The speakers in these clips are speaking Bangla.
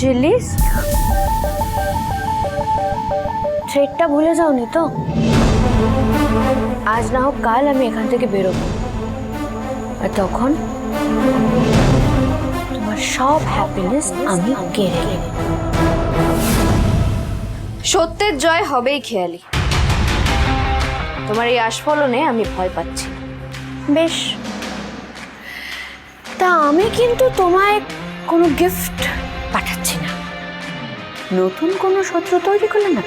চিল্লিস ট্রেডটা ভুলে যাওনি তো? আজ না হোক কাল আমি এখান থেকে বেরোবো। আর তখন তোমার সব হ্যাপিনেস আমি কেড়ে নেব। সত্যের জয় হবেই খেয়ালি। তোমার এই আস্ফলনে আমি ভয় পাচ্ছি। বেশ। তা আমি কিন্তু তোমায় কোনো গিফট পাঠাচ্ছি না। নতুন কোনো শত্রু তৈরি করলে না?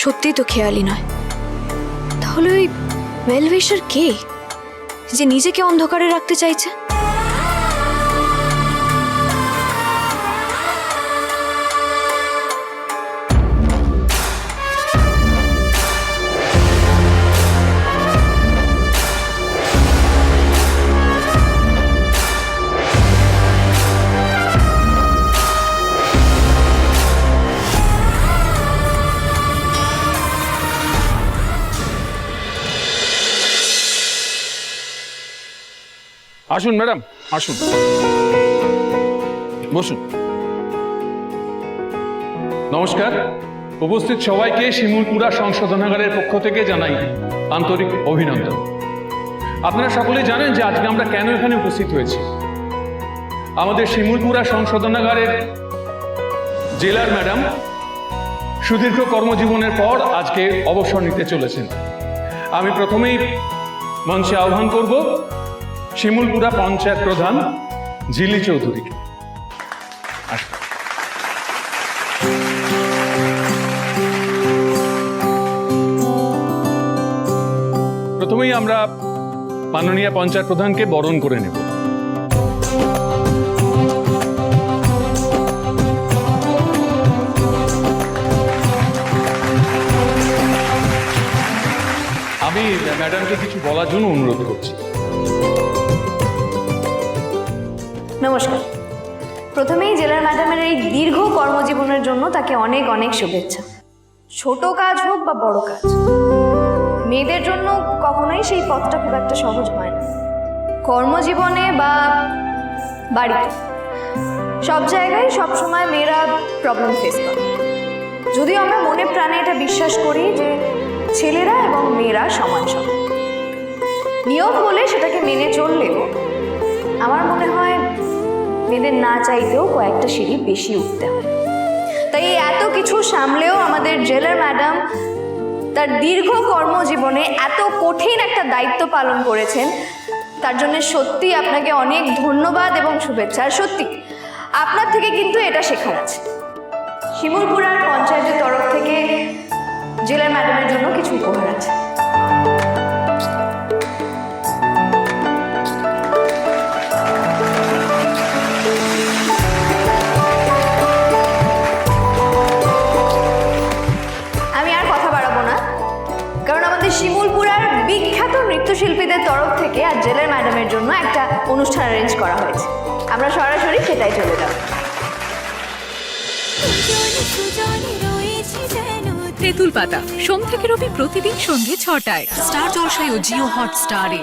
সত্যি তো খেয়ালি নয়। তাহলে ওই ওয়েলভেশার কে, যে নিজেকে অন্ধকারে রাখতে চাইছে? আসুন, ম্যাডাম, আসুন। বসুন। নমস্কার। উপস্থিত সবাইকে শিমুলপুরা সংশোধনাগারের পক্ষ থেকে জানাই আন্তরিক অভিনন্দন। আপনারা সকলেই জানেন যে আজকে আমরা কেন এখানে উপস্থিত হয়েছি। আমাদের শিমুলপুরা সংশোধনাগারের জেলার ম্যাডাম সুদীর্ঘ কর্মজীবনের পর আজকে অবসর নিতে চলেছেন। আমি প্রথমেই মঞ্চে আহ্বান করব শিমুলপুরা পঞ্চায়েত প্রধান ঝিলি চৌধুরীকে প্রথমেই আমরা মাননীয় পঞ্চায়েত প্রধানকে বরণ করে নেব। আমি ম্যাডামকে কিছু বলার জন্য অনুরোধ করছি। নমস্কার। প্রথমেই জেলার ম্যাডামের এই দীর্ঘ কর্মজীবনের জন্য তাকে অনেক অনেক শুভেচ্ছা। ছোট কাজ হোক বা বড় কাজ, মেয়েদের জন্য কখনোই সেই পথটা খুব একটা সহজ হয় না। কর্মজীবনে বা বাড়িতে, সব জায়গায় সবসময় মেয়েরা প্রবলেম ফেস করে। যদিও আমরা মনে প্রাণে এটা বিশ্বাস করি যে ছেলেরা এবং মেয়েরা সমান সমান। নিয়ম বলে সেটাকে মেনে চললেও আমার মনে হয় মেয়েদের না চাইতেও কয়েকটা সিঁড়ি বেশি উঠতে হয়। তাই এত কিছু সামলেও আমাদের জেলার ম্যাডাম তার দীর্ঘ কর্মজীবনে এত কঠিন একটা দায়িত্ব পালন করেছেন, তার জন্য সত্যি আপনাকে অনেক ধন্যবাদ এবং শুভেচ্ছা। আর সত্যি, আপনার থেকে কিন্তু এটা শেখার আছে। শিমুলপুরার পঞ্চায়েতের তরফ থেকে জেলার ম্যাডামের জন্য কিছু উপহার আছে। নৃত্যশিল্পীদের তরফ থেকে আর জেলের ম্যাডামের জন্য একটা অনুষ্ঠান অ্যারেঞ্জ করা হয়েছে। আমরা সরাসরি সেটাই চলে যাব। তেঁতুল পাতা সোম থেকে রবি প্রতিদিন সন্ধ্যে ছটায়। স্টার জলসায় ও জিও হট স্টারে